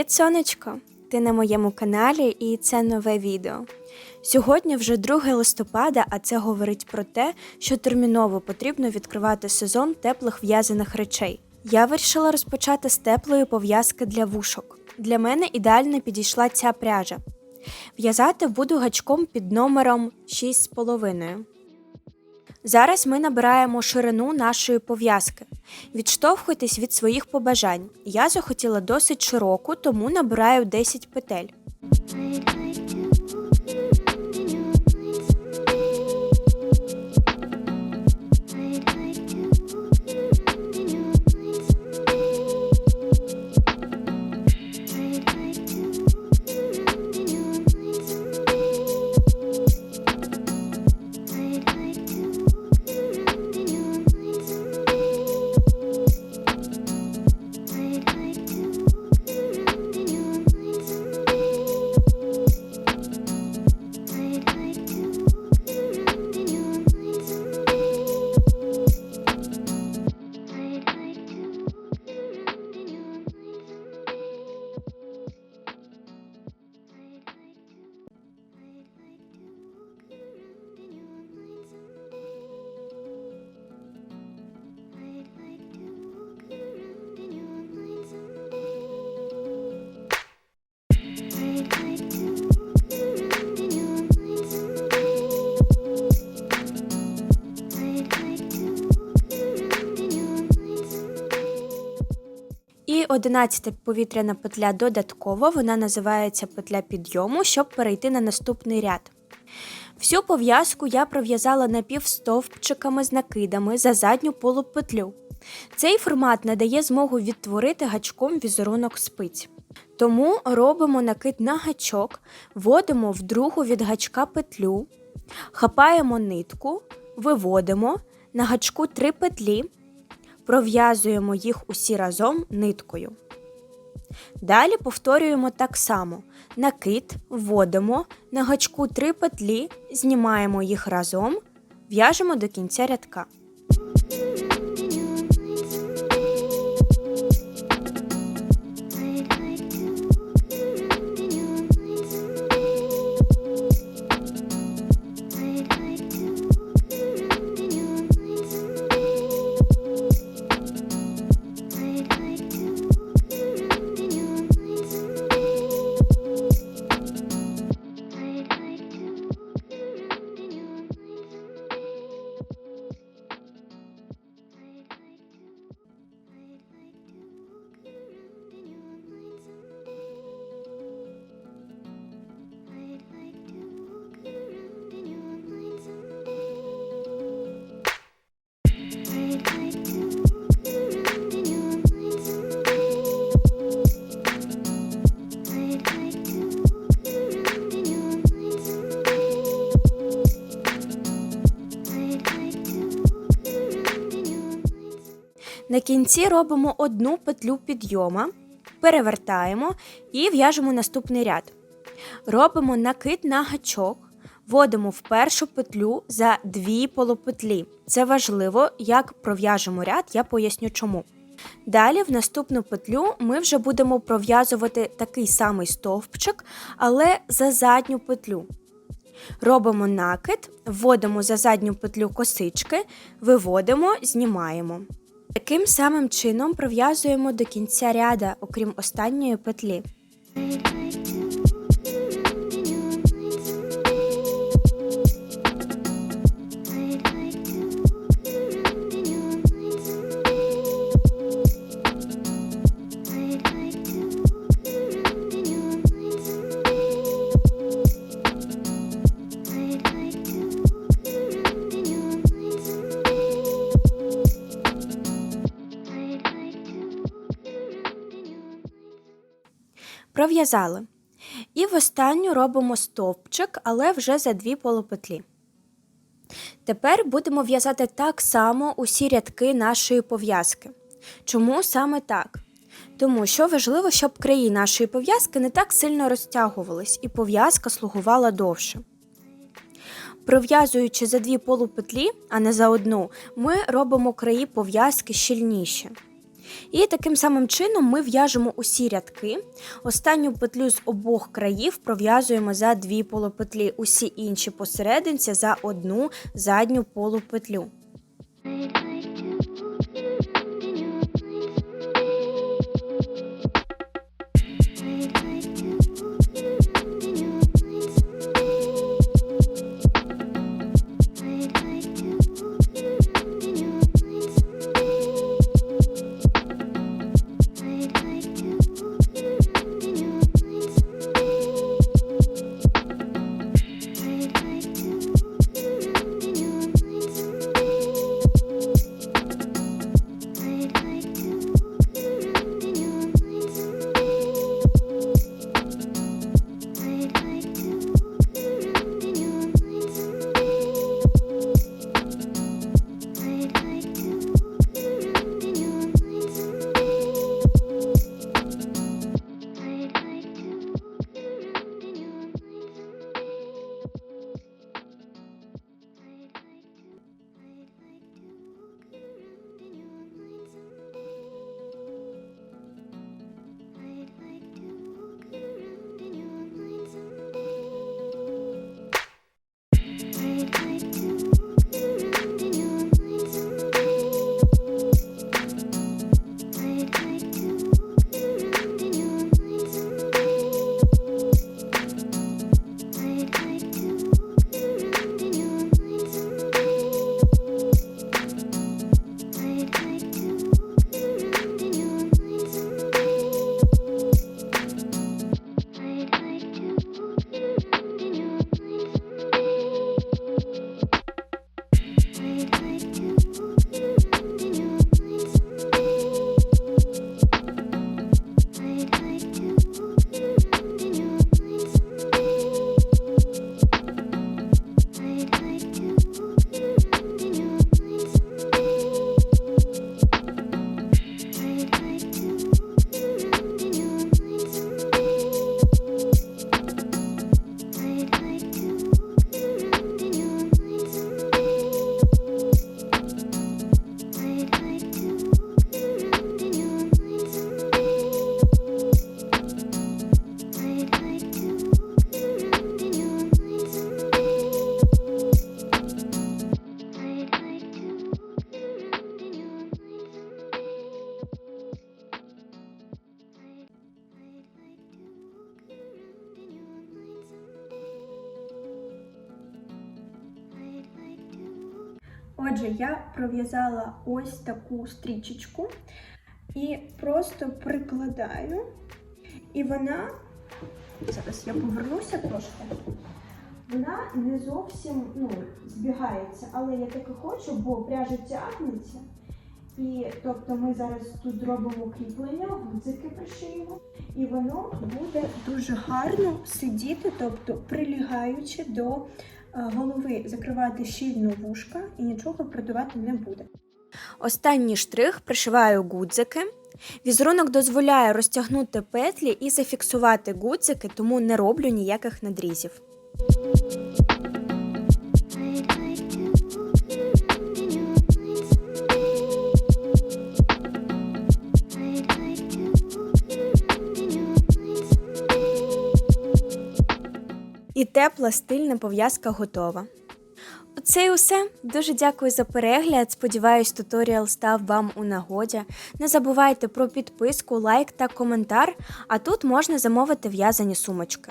Привіт, сонечко! Ти на моєму каналі і це нове відео. Сьогодні вже 2 листопада, а це говорить про те, що терміново потрібно відкривати сезон теплих в'язаних речей. Я вирішила розпочати з теплої пов'язки для вушок. Для мене ідеально підійшла ця пряжа. В'язати буду гачком під номером 6,5. Зараз ми набираємо ширину нашої пов'язки. Відштовхуйтесь від своїх побажань. Я захотіла досить широку, тому набираю 10 петель. 11 повітряна петля додаткова, вона називається петля підйому, щоб перейти на наступний ряд. Всю пов'язку я пров'язала напівстовпчиками з накидами за задню полупетлю. Цей формат надає змогу відтворити гачком візерунок спиць. Тому робимо накид на гачок, вводимо в другу від гачка петлю, хапаємо нитку, виводимо на гачку 3 петлі, пров'язуємо їх усі разом ниткою. Далі повторюємо так само: накид вводимо на гачку три петлі, знімаємо їх разом, в'яжемо до кінця рядка. На кінці робимо одну петлю підйома, перевертаємо і в'яжемо наступний ряд. Робимо накид на гачок, вводимо в першу петлю за дві полупетлі. Це важливо, як пров'яжемо ряд, я поясню чому. Далі в наступну петлю ми вже будемо пров'язувати такий самий стовпчик, але за задню петлю. Робимо накид, вводимо за задню петлю косички, виводимо, знімаємо. Таким самим чином пров'язуємо до кінця ряда, окрім останньої петлі. Пров'язали. І в останню робимо стовпчик, але вже за дві полупетлі. Тепер будемо в'язати так само усі рядки нашої пов'язки. Чому саме так? Тому що важливо, щоб краї нашої пов'язки не так сильно розтягувались і пов'язка слугувала довше. Пров'язуючи за дві полупетлі, а не за одну, ми робимо краї пов'язки щільніші. І таким самим чином ми в'яжемо усі рядки. Останню петлю з обох країв пров'язуємо за дві полупетлі, усі інші посерединці за одну задню полупетлю. Отже, я пров'язала ось таку стрічечку і просто прикладаю, і вона, зараз я повернуся трошки, вона не зовсім ну, збігається, але я таки хочу, бо пряжа тягнеться. І тобто ми зараз тут зробимо кріплення, гудзики пришиємо, і воно буде дуже гарно сидіти, тобто прилігаючи до голови, закривати щільно вушка і нічого продувати не буде. Останній штрих пришиваю гудзики. Візерунок дозволяє розтягнути петлі і зафіксувати гудзики, тому не роблю ніяких надрізів. І тепла стильна пов'язка готова. Оце і усе. Дуже дякую за перегляд. Сподіваюсь, туторіал став вам у нагоді. Не забувайте про підписку, лайк та коментар, а тут можна замовити в'язані сумочки.